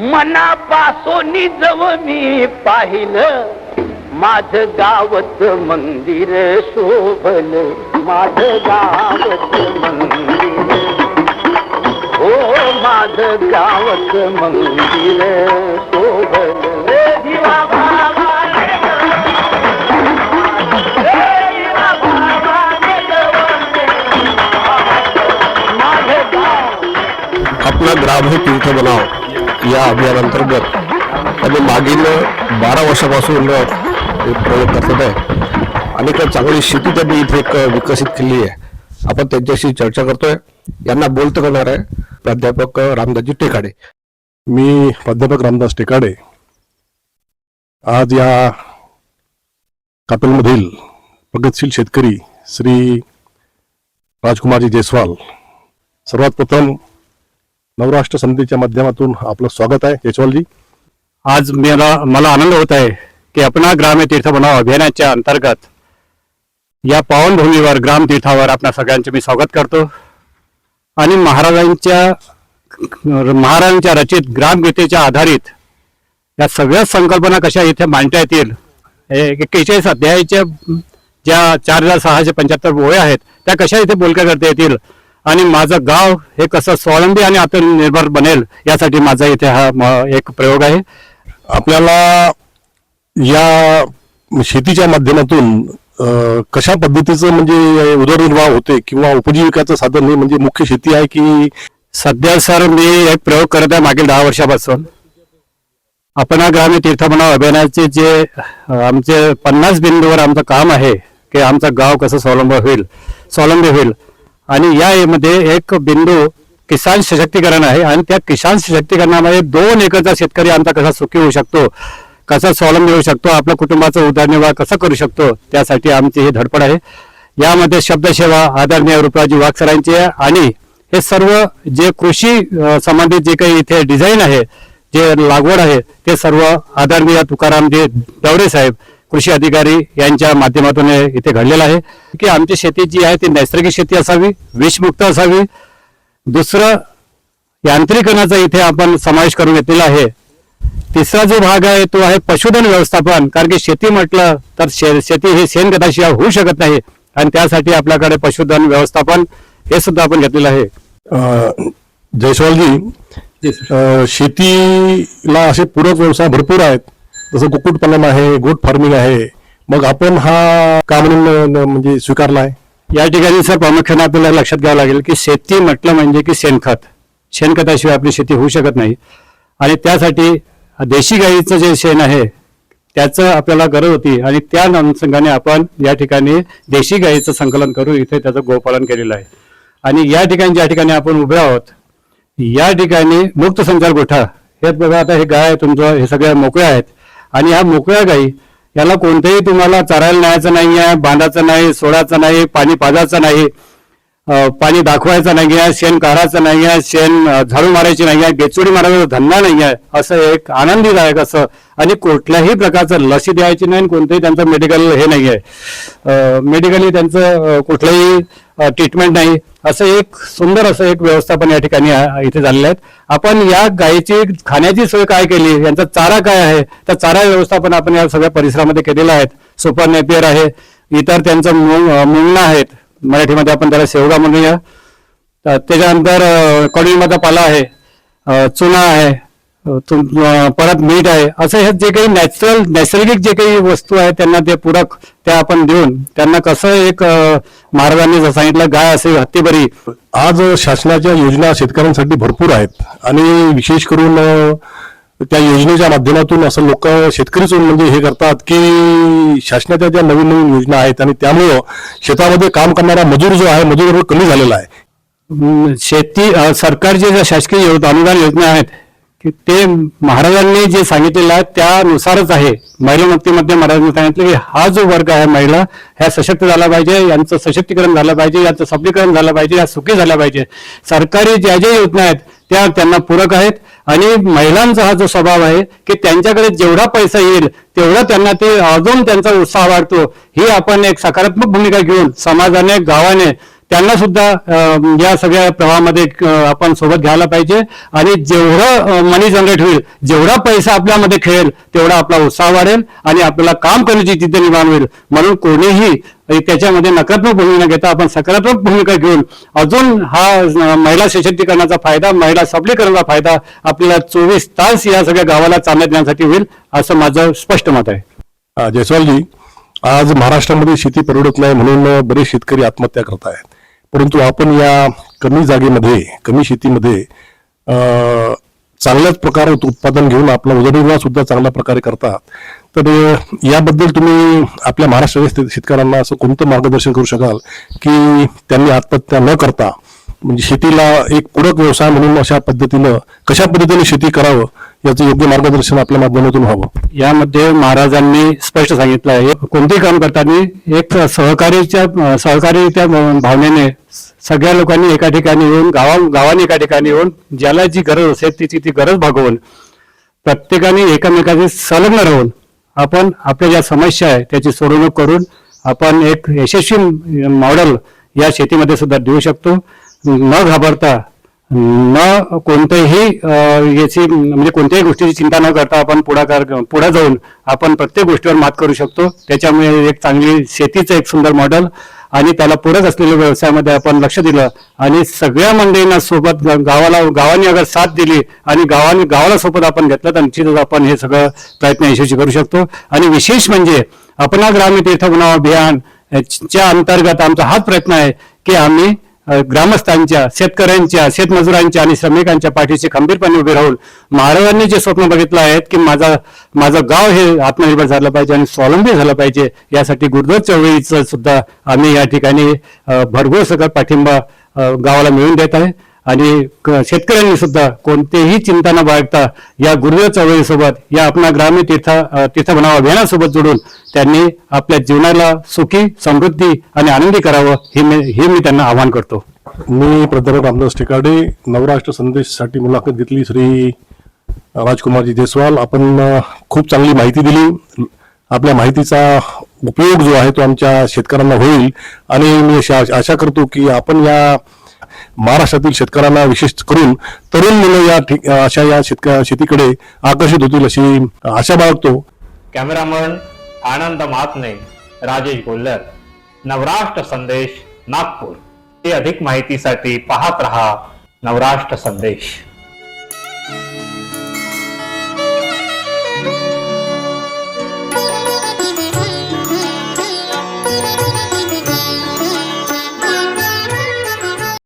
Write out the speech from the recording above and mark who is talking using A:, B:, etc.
A: मनापासून जव मी पाहिलं. माझ गावत मंदिर शोभल. माझ गावत मंदिर. हो माझ गावत मंदिर शोभल.
B: आपलं ग्राम हे तीर्थ बनाव या अभियानांतर्गत त्यांनी मागील बारा वर्षापासून प्रयोग करतात आहे. आणि चांगली शेती त्यांनी इथे एक विकसित केली आहे. आपण त्यांच्याशी चर्चा करतोय. यांना बोलत करणार आहे प्राध्यापक रामदासजी टेकाडे.
C: मी प्राध्यापक रामदास टेकाडे. आज या कापेलमधील प्रगतशील शेतकरी श्री राजकुमारजी जयस्वाल सर्वात प्रथम नवराष्ट्र समितीच्या माध्यमातून आपलं स्वागत आहे जयस्वालजी
D: आज मला मला आनंद होत आहे की अपना ग्राम तीर्थ बनाव अभियानाच्या अंतर्गत या पावनभूमीवर ग्राम तीर्थावर आपल्या सगळ्यांचे मी स्वागत करतो. आणि महाराजांच्या महाराजांच्या रचित ग्रामगीतेच्या आधारित या सगळ्या संकल्पना कशा इथे मांडता येतील हे एक्केचाळीस अध्यायाच्या ज्या चार हजार सहाशे पंच्याहत्तर ओळ्या आहेत त्या कशा इथे बोलक्या करता येतील आणि माझं गाव हे कसं स्वावलंबी आणि आत्मनिर्भर बनेल यासाठी माझा इथे हा म- एक प्रयोग आहे.
C: आपल्याला या शेतीच्या माध्यमातून कशा पद्धतीचं म्हणजे उदरनिर्वाह होते किंवा उपजीविकाचं साधन हे म्हणजे मुख्य शेती आहे की
D: सध्या सर मी एक प्रयोग करत आहे मागील दहा वर्षापासून. आपण ग्रामीण तीर्थमनाव अभियानाचे जे आमचे पन्नास बिंदूवर आमचं काम आहे की आमचं गाव कसं स्वावलंबी होईल स्वावलंबी होईल. आणि या मध्ये एक बिंदू किसान सशक्तीकरण आहे आणि त्या किसान सशक्तीकरणामध्ये दोन एकरचा शेतकरी आमचा कसा सुखी होऊ शकतो कसा स्वावलंबी होऊ शकतो आपल्या कुटुंबाचा उदरनिर्वाह कसा करू शकतो त्यासाठी आमची ही धडपड आहे. यामध्ये शब्दसेवा आदरणीय रुपयाजी वाघसरांची आहे आणि हे सर्व जे कृषी संबंधित जे काही इथे डिझाईन आहे जे लागवड आहे ते सर्व आदरणीय तुकारामजी डवरे साहेब कृषी अधिकारी यांच्या माध्यमातून इथे घडलेलं आहे. की आमची शेती जी आहे ती नैसर्गिक शेती असावी विषमुक्त असावी. दुसरं यांत्रिकरणाचा इथे आपण समावेश करून घेतलेला आहे. तिसरा जो भाग आहे तो आहे पशुधन व्यवस्थापन. कारण की शेती म्हटलं तर शे- शेती हे शेणखताशिवाय होऊ शकत नाही. आणि त्यासाठी आपल्याकडे पशुधन व्यवस्थापन हे सुद्धा आपण घेतलेलं आहे.
C: जयस्वालजी शेतीला असे पूरक व्यवसाय भरपूर आहेत. जसं कुक्कुटपालन आहे गोट फार्मिंग आहे मग आपण हा का म्हणून म्हणजे स्वीकारला आहे
D: या ठिकाणी सर प्रामुख्याने आपल्याला लक्षात घ्यावं लागेल की शेती म्हटलं म्हणजे की शेणखत. शेणखताशिवाय आपली शेती होऊ शकत नाही. आणि त्यासाठी देशी गाईचं जे शेण आहे त्याचं आपल्याला गरज होती. आणि त्या अनुषंगाने आपण या ठिकाणी देशी गाईचं संकलन करून इथे त्याचं गोपालन केलेलं आहे. आणि या ठिकाणी ज्या ठिकाणी आपण उभे आहोत या ठिकाणी मुक्त संचार गोठा हे बघा आता हे गाय तुमचं हे सगळ्या मोकळ्या आहेत. आणि ह्या मोकळ्या गाई याला कोणतंही तुम्हाला चरायला न्यायचं नाही आहे बांधायचं नाही सोडायचं नाही पाणी पाजायचं नाही पाणी दाखवायचं नाही आहे शेण काढायचं नाही आहे शेण झाडू मारायची नाही आहे बेचोडी मारायचा धंदा नाही आहे असं एक आनंदीदायक असं आणि कुठल्याही प्रकारचं लसी द्यायची नाही आणि कोणतंही त्यांचं मेडिकल हे नाही आहे. मेडिकली त्यांचं कुठलंही ट्रीटमेंट नाही. असं एक सुंदर असं एक व्यवस्थापन या ठिकाणी इथे झालेलं आहे. आपण या गायीची खाण्याची सोय काय केली? यांचा चारा काय आहे? त्या चारा व्यवस्थापन आपण या सगळ्या परिसरामध्ये केलेलं आहे सुपर नेपियर आहे. इतर त्यांचं मुंग मुंगणं मुंगणा आहेत. मराठीमध्ये आपण त्याला शेवगा म्हणूया. त्याच्यानंतर अं, पाला आहे चुना आहे तुम- परत मीठ आहे. असं हे जे काही नॅचरल नैसर्गिक जे काही वस्तू आहेत त्यांना ते पूरक त्या आपण देऊन त्यांना कसं एक महाराजांनी सांगितलं गाय असेल हत्तीबरी.
C: आज शासनाच्या योजना शेतकऱ्यांसाठी भरपूर आहेत. आणि विशेष करून त्या योजनेच्या माध्यमातून असं लोक शेतकरीच म्हणजे हे करतात की शासनाच्या ज्या नवीन नवीन योजना आहेत आणि त्यामुळं शेतामध्ये काम करणारा मजूर जो आहे मजूर कमी झालेला आहे.
D: शेती सरकारचे ज्या शासकीय अनुदान योजना आहेत की ते महाराजांनी जे सांगितलेलं आहे त्यानुसारच आहे. महिला मुक्तीमध्ये महाराजांनी सांगितलं की हा जो वर्ग आहे महिला ह्या सशक्त झाला पाहिजे यांचं सशक्तीकरण झालं पाहिजे यांचं सबलीकरण झालं पाहिजे या सुखी झाल्या पाहिजे. सरकारी ज्या ज्या योजना आहेत त्या त्यांना पूरक आहेत. आणि महिलांचा हा जो स्वभाव आहे की त्यांच्याकडे जेवढा पैसा येईल तेवढा त्यांना ते अजून त्यांचा उत्साह वाढतो. ही आपण एक सकारात्मक भूमिका घेऊन समाजाने गावाने त्यांना सुद्धा या सगळ्या प्रवाहामध्ये आपण सोबत घ्यायला पाहिजे. आणि जेवढं मनी जनरेट होईल जेवढा पैसा आपल्यामध्ये खेळेल तेवढा आपला उत्साह वाढेल आणि आपल्याला काम करण्याची जिद्द निर्माण होईल. म्हणून कोणीही त्याच्यामध्ये नकारात्मक भूमिका न घेता आपण सकारात्मक भूमिका घेऊन अजून हा महिला सशक्तीकरणाचा फायदा महिला सबलीकरणाचा फायदा आपल्याला चोवीस तास या सगळ्या गावाला चालण्यात देण्यासाठी होईल असं माझं स्पष्ट मत आहे.
C: जयस्वालजी आज महाराष्ट्रामध्ये शेती परवडत नाही म्हणून बरेच शेतकरी आत्महत्या करत आहेत परंतु आपण या कमी जागेमध्ये कमी शेतीमध्ये चांगल्याच प्रकारे उत्पादन घेऊन आपला उदरनिर्वाह सुद्धा चांगल्या प्रकारे करतात तर याबद्दल तुम्ही आपल्या महाराष्ट्रातील शेतकऱ्यांना असं कोणतं मार्गदर्शन करू शकाल की त्यांनी आत्महत्या न करता म्हणजे शेतीला एक पूरक व्यवसाय म्हणून अशा पद्धतीनं कशा पद्धतीने शेती करावं याचं योग्य मार्गदर्शन आपल्या माध्यमातून व्हावं
D: यामध्ये महाराजांनी स्पष्ट सांगितलं आहे. कोणतेही काम करताना एक सहकारीच्या सहकारीच्या भावनेने सगळ्या लोकांनी एका ठिकाणी येऊन गावा गावाने एका ठिकाणी येऊन ज्याला जी गरज असेल तिची ती गरज भागवून प्रत्येकाने एकमेकांशी संलग्न राहून आपण आपल्या ज्या समस्या आहे त्याची सोडवणूक करून आपण एक यशस्वी मॉडेल या शेतीमध्ये सुद्धा देऊ शकतो. न घाबरता न कोणत्याही याची म्हणजे कोणत्याही गोष्टीची चिंता न करता आपण पुढाकार पुढे जाऊन आपण प्रत्येक गोष्टीवर मात करू शकतो. त्याच्यामुळे एक चांगली शेतीचं एक सुंदर मॉडेल आणि त्याला पूरक असलेल्या व्यवसायामध्ये आपण लक्ष दिलं आणि सगळ्या मंडळींना सोबत गावाला गावाने अगर साथ दिली आणि गावाने गावाला सोबत आपण घेतलं तर निश्चितच आपण हे सगळं प्रयत्न यशस्वी करू शकतो. आणि विशेष म्हणजे अपना ग्रामीण तीर्थ अभियान च्या अंतर्गत आमचा हाच प्रयत्न आहे की आम्ही ग्रामस्थांच्या शेतकऱ्यांच्या शेतमजुरांच्या आणि श्रमिकांच्या पाठीशी खंबीरपणे उभे राहून महाराजांनी जे स्वप्न बघितलं आहे की माझा माझं गाव हे आत्मनिर्भर झालं पाहिजे आणि स्वावलंबी झालं पाहिजे यासाठी गुरुद्वार चळवळीचं सुद्धा आम्ही या ठिकाणी भरघोस सगळं पाठिंबा गावाला मिळून देत आहे. आणि क- शेतकऱ्यांनी सुद्धा कोणतेही चिंता न बाळगता या गुरुदेव चळवळीसोबत या आपला ग्रामीण तीर्थ अ, तीर्थ बनाव अभियानासोबत जोडून त्यांनी आपल्या जीवनाला सुखी समृद्धी आणि आनंदी करावं हे मी हे मी त्यांना आवाहन करतो.
C: मी प्राध्यापक रामदास ठिकाडे नवराष्ट्र संदेशसाठी मुलाखत घेतली श्री राजकुमारजी जयस्वाल. आपण खूप चांगली माहिती दिली. आपल्या माहितीचा उपयोग जो आहे तो आमच्या शेतकऱ्यांना होईल. आणि मी अशी आशा करतो की आपण या महाराष्ट्रातील शेतकऱ्यांना विशेष करून तरुण मुलं या ठिक- अशा या शेतक शेतीकडे आकर्षित होतील अशी आशा बाळगतो.
A: कॅमेरामन आनंद महात्मे राजेश गोल्लर. नवराष्ट्र संदेश नागपूर. हे अधिक माहितीसाठी पाहत रहा नवराष्ट्र संदेश.